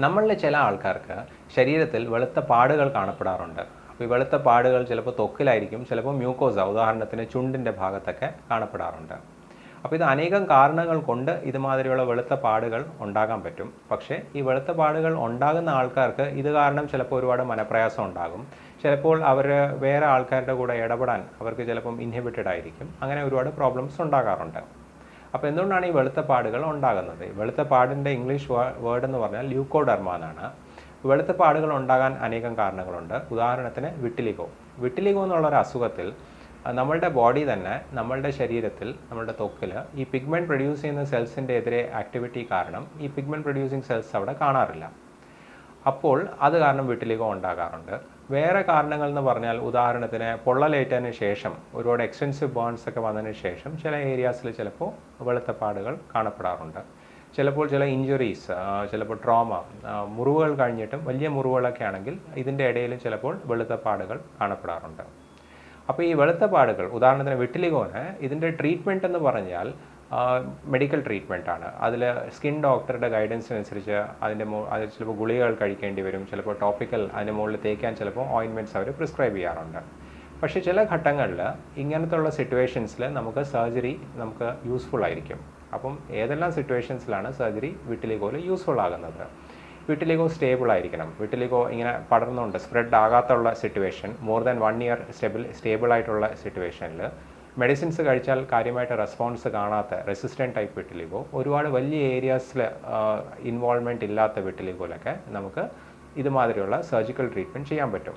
നമ്മളിൽ ചില ആൾക്കാർക്ക് ശരീരത്തിൽ വെളുത്ത പാടുകൾ കാണപ്പെടാറുണ്ട്. അപ്പോൾ ഈ വെളുത്ത പാടുകൾ ചിലപ്പോൾ തൊക്കിലായിരിക്കും ചിലപ്പോൾ മ്യൂക്കോസ ഉദാഹരണത്തിന് ചുണ്ടിന്റെ ഭാഗത്തൊക്കെ കാണപ്പെടാറുണ്ട്. അപ്പോൾ ഇത് അനേകം കാരണങ്ങൾ കൊണ്ട് ഇതുമാതിരിയുള്ള വെളുത്ത പാടുകൾ ഉണ്ടാകാൻ പറ്റും. പക്ഷേ ഈ വെളുത്ത പാടുകൾ ഉണ്ടാകുന്ന ആൾക്കാർക്ക് ഇത് കാരണം ചിലപ്പോൾ ഒരുപാട് മനപ്രയാസം ഉണ്ടാകും. ചിലപ്പോൾ അവർ വേറെ ആൾക്കാരുടെ കൂടെ ഇടപെടാൻ അവർക്ക് ചിലപ്പം ഇൻഹിബിറ്റഡ് ആയിരിക്കും. അങ്ങനെ ഒരുപാട് പ്രോബ്ലംസ് ഉണ്ടാകാറുണ്ട്. അപ്പോൾ എന്തുകൊണ്ടാണ് ഈ വെളുത്ത പാടുകൾ ഉണ്ടാകുന്നത്? വെളുത്ത പാടിന്റെ ഇംഗ്ലീഷ് വേർഡ് എന്ന് പറഞ്ഞാൽ ല്യൂക്കോഡർമ എന്നാണ്. വെളുത്ത പാടുകൾ ഉണ്ടാകാൻ അനേകം കാരണങ്ങളുണ്ട്. ഉദാഹരണത്തിന് വിട്ടിലിഗോ വിട്ടിലിഗോ എന്നുള്ള ഒരു അസുഖത്തിൽ നമ്മളുടെ ബോഡി തന്നെ നമ്മളുടെ ശരീരത്തിൽ നമ്മളുടെ തൊക്കിൽ ഈ പിഗ്മെന്റ് പ്രൊഡ്യൂസ് ചെയ്യുന്ന സെൽസിന്റെ എതിരെ ആക്ടിവിറ്റി കാരണം ഈ പിഗ്മെന്റ് പ്രൊഡ്യൂസിങ് സെൽസ് അവിടെ കാണാറില്ല. അപ്പോൾ അത് കാരണം വിട്ടിലിഗോ ഉണ്ടാകാറുണ്ട്. വേറെ കാരണങ്ങൾ എന്ന് പറഞ്ഞാൽ ഉദാഹരണത്തിന് പൊള്ളലേറ്റതിന് ശേഷം ഒരുപാട് എക്സ്റ്റൻസീവ് ബേൺസ് ഒക്കെ വന്നതിന് ശേഷം ചില ഏരിയാസിൽ ചിലപ്പോൾ വെളുത്ത പാടുകൾ കാണപ്പെടാറുണ്ട്. ചിലപ്പോൾ ചില ഇഞ്ചുറീസ് ചിലപ്പോൾ ട്രോമ മുറിവുകൾ കഴിഞ്ഞിട്ടും വലിയ മുറിവുകളൊക്കെ ആണെങ്കിൽ ഇതിന്റെ ഇടയിലും ചിലപ്പോൾ വെളുത്ത പാടുകൾ കാണപ്പെടാറുണ്ട്. അപ്പോൾ ഈ വെളുത്ത പാടുകൾ ഉദാഹരണത്തിന് വിട്ടിലിഗോന് ഇതിന്റെ ട്രീറ്റ്മെന്റ് എന്ന് പറഞ്ഞാൽ മെഡിക്കൽ ട്രീറ്റ്മെന്റ് ആണ്. അതിൽ സ്കിൻ ഡോക്ടറുടെ ഗൈഡൻസിനനുസരിച്ച് അതിന്റെ മോ അത് ചിലപ്പോൾ ഗുളികകൾ കഴിക്കേണ്ടി വരും ചിലപ്പോൾ ടോപ്പിക്കൽ അതിന്റെ മുകളിൽ തേക്കാൻ ചിലപ്പോൾ ഓയിൻമെന്റ്സ് അവർ പ്രിസ്ക്രൈബ് ചെയ്യാറുണ്ട്. പക്ഷേ ചില ഘട്ടങ്ങളിൽ ഇങ്ങനത്തുള്ള സിറ്റുവേഷൻസിൽ നമുക്ക് സർജറി നമുക്ക് യൂസ്ഫുൾ ആയിരിക്കും. അപ്പം ഏതെല്ലാം സിറ്റുവേഷൻസിലാണ് സർജറി വിട്ടിലിഗോയിൽ യൂസ്ഫുൾ ആകുന്നത്? വിട്ടിലിഗോ സ്റ്റേബിൾ ആയിരിക്കണം. വിട്ടിലിഗോ ഇങ്ങനെ പടർന്നുകൊണ്ട് spread ആകാത്തുള്ള situation more than one year stable stable ആയിട്ടുള്ള സിറ്റുവേഷനിൽ മെഡിസിൻസ് കഴിച്ചാൽ കാര്യമായിട്ട് റെസ്പോൺസ് കാണാത്ത റെസിസ്റ്റന്റ് ടൈപ്പ് വിട്ടിലിഗോ ഒരുപാട് വലിയ ഏരിയാസിൽ ഇൻവോൾവ്മെന്റ് ഇല്ലാത്ത വിട്ടിലിഗോയിലൊക്കെ നമുക്ക് ഇതുമാതിരിയുള്ള സർജിക്കൽ ട്രീറ്റ്മെന്റ് ചെയ്യാൻ പറ്റും.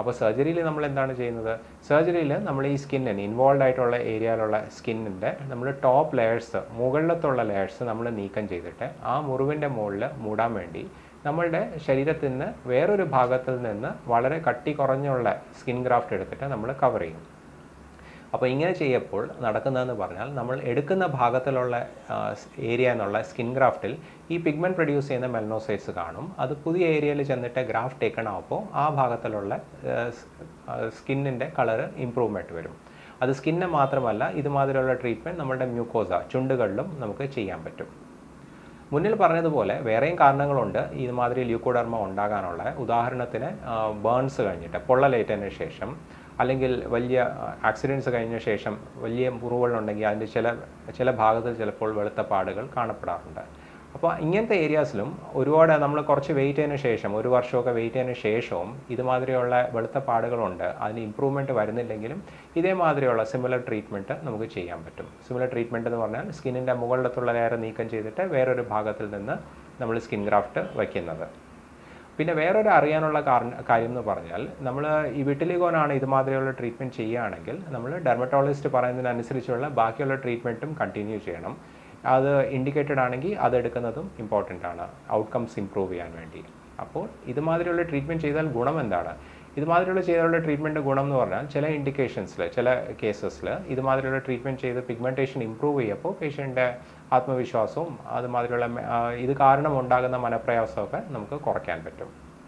അപ്പോൾ സർജറിയിൽ നമ്മൾ എന്താണ് ചെയ്യുന്നത്? സർജറിയിൽ നമ്മൾ ഈ സ്കിന്നിന് ഇൻവോൾവ് ആയിട്ടുള്ള ഏരിയയിലുള്ള സ്കിന്നിന്റെ നമ്മൾ ടോപ്പ് ലെയേഴ്സ് മുകളിലത്തുള്ള ലെയേഴ്സ് നമ്മൾ നീക്കം ചെയ്തിട്ട് ആ മുറിവിന്റെ മുകളിൽ മൂടാൻ വേണ്ടി നമ്മളുടെ ശരീരത്തിൽ നിന്ന് വേറൊരു ഭാഗത്തിൽ നിന്ന് വളരെ കട്ടി കുറഞ്ഞുള്ള സ്കിൻ ഗ്രാഫ്റ്റ് എടുത്തിട്ട് നമ്മൾ കവർ ചെയ്യും. അപ്പോൾ ഇങ്ങനെ ചെയ്യപ്പോൾ നടക്കുന്നതെന്ന് പറഞ്ഞാൽ നമ്മൾ എടുക്കുന്ന ഭാഗത്തിലുള്ള ഏരിയ എന്നുള്ള സ്കിൻ ഗ്രാഫ്റ്റിൽ ഈ പിഗ്മെന്റ് പ്രൊഡ്യൂസ് ചെയ്യുന്ന മെലനോസൈറ്റ്സ് കാണും. അത് പുതിയ ഏരിയയിൽ ചെന്നിട്ട് ഗ്രാഫ്റ്റ് ടേക്കണാകുമ്പോൾ ആ ഭാഗത്തിലുള്ള സ്കിന്നിന്റെ കളറ് ഇമ്പ്രൂവ്മെന്റ് വരും. അത് സ്കിന്നെ മാത്രമല്ല ഇതുമാതിരിയുള്ള ട്രീറ്റ്മെന്റ് നമ്മുടെ മ്യൂക്കോസ ചുണ്ടുകളിലും നമുക്ക് ചെയ്യാൻ പറ്റും. മുന്നിൽ പറഞ്ഞതുപോലെ വേറെയും കാരണങ്ങളുണ്ട്. ഇതുമാതിരി ല്യൂക്കോഡർമ ഉണ്ടാകാനുള്ള. ഉദാഹരണത്തിന് ബേൺസ് കഴിഞ്ഞിട്ട് പൊള്ളലേറ്റതിന് ശേഷം അല്ലെങ്കിൽ വലിയ ആക്സിഡന്റ്സ് കഴിഞ്ഞ ശേഷം വലിയ മുറിവുകളുണ്ടെങ്കിൽ അതിന്റെ ചില ചില ഭാഗത്തിൽ ചിലപ്പോൾ വെളുത്ത പാടുകൾ കാണപ്പെടാറുണ്ട്. അപ്പോൾ ഇങ്ങനത്തെ ഏരിയാസിലും ഒരുപാട് നമ്മൾ കുറച്ച് വെയിറ്റ് ചെയ്തതിന് ശേഷം ഒരു വർഷമൊക്കെ വെയിറ്റ് ചെയ്തതിന് ശേഷവും ഇതുമാതിരിയുള്ള വെളുത്ത പാടുകളുണ്ട്. അതിന് ഇമ്പ്രൂവ്മെന്റ് വരുന്നില്ലെങ്കിലും ഇതേമാതിരിയുള്ള സിമിലർ ട്രീറ്റ്മെന്റ് നമുക്ക് ചെയ്യാൻ പറ്റും. സിമിലർ ട്രീറ്റ്മെന്റ് എന്ന് പറഞ്ഞാൽ സ്കിന്നിന്റെ മുകളിലത്തുള്ള ലെയർ നീക്കം ചെയ്തിട്ട് വേറൊരു ഭാഗത്തിൽ നിന്ന് നമ്മൾ സ്കിൻ ഗ്രാഫ്റ്റ് വയ്ക്കുന്നത്. പിന്നെ വേറൊരു അറിയാനുള്ള കാര്യം എന്ന് പറഞ്ഞാൽ നമ്മൾ ഈ വിട്ടിലിഗോനാണ് ഇതുമാതിരിയുള്ള ട്രീറ്റ്മെന്റ് ചെയ്യുകയാണെങ്കിൽ നമ്മൾ ഡെർമറ്റോളജിസ്റ്റ് പറയുന്നതിനനുസരിച്ചുള്ള ബാക്കിയുള്ള ട്രീറ്റ്മെന്റും കണ്ടിന്യൂ ചെയ്യണം. അത് ഇൻഡിക്കേറ്റഡ് ആണെങ്കിൽ അതെടുക്കുന്നതും ഇമ്പോർട്ടന്റ് ആണ്. ഔട്ട്കംസ് ഇമ്പ്രൂവ് ചെയ്യാൻ വേണ്ടി. അപ്പോൾ ഇതുമാതിരിയുള്ള ട്രീറ്റ്മെന്റ് ചെയ്താൽ ഗുണം എന്താണ്? ഇതുമാതിരിയുള്ള ചെയ്തുള്ള ട്രീറ്റ്മെന്റ് ഗുണം എന്ന് പറഞ്ഞാൽ ചില ഇൻഡിക്കേഷൻസിൽ ചില കേസസിൽ ഇതുമാതിരിയുള്ള ട്രീറ്റ്മെന്റ് ചെയ്ത് പിഗ്മെന്റേഷൻ ഇമ്പ്രൂവ് ചെയ്യുമ്പോൾ പേഷ്യന്റെ ആത്മവിശ്വാസവും അതുമാതിരിയുള്ള ഇത് കാരണം ഉണ്ടാകുന്ന മനപ്രയാസമൊക്കെ നമുക്ക് കുറയ്ക്കാൻ പറ്റും.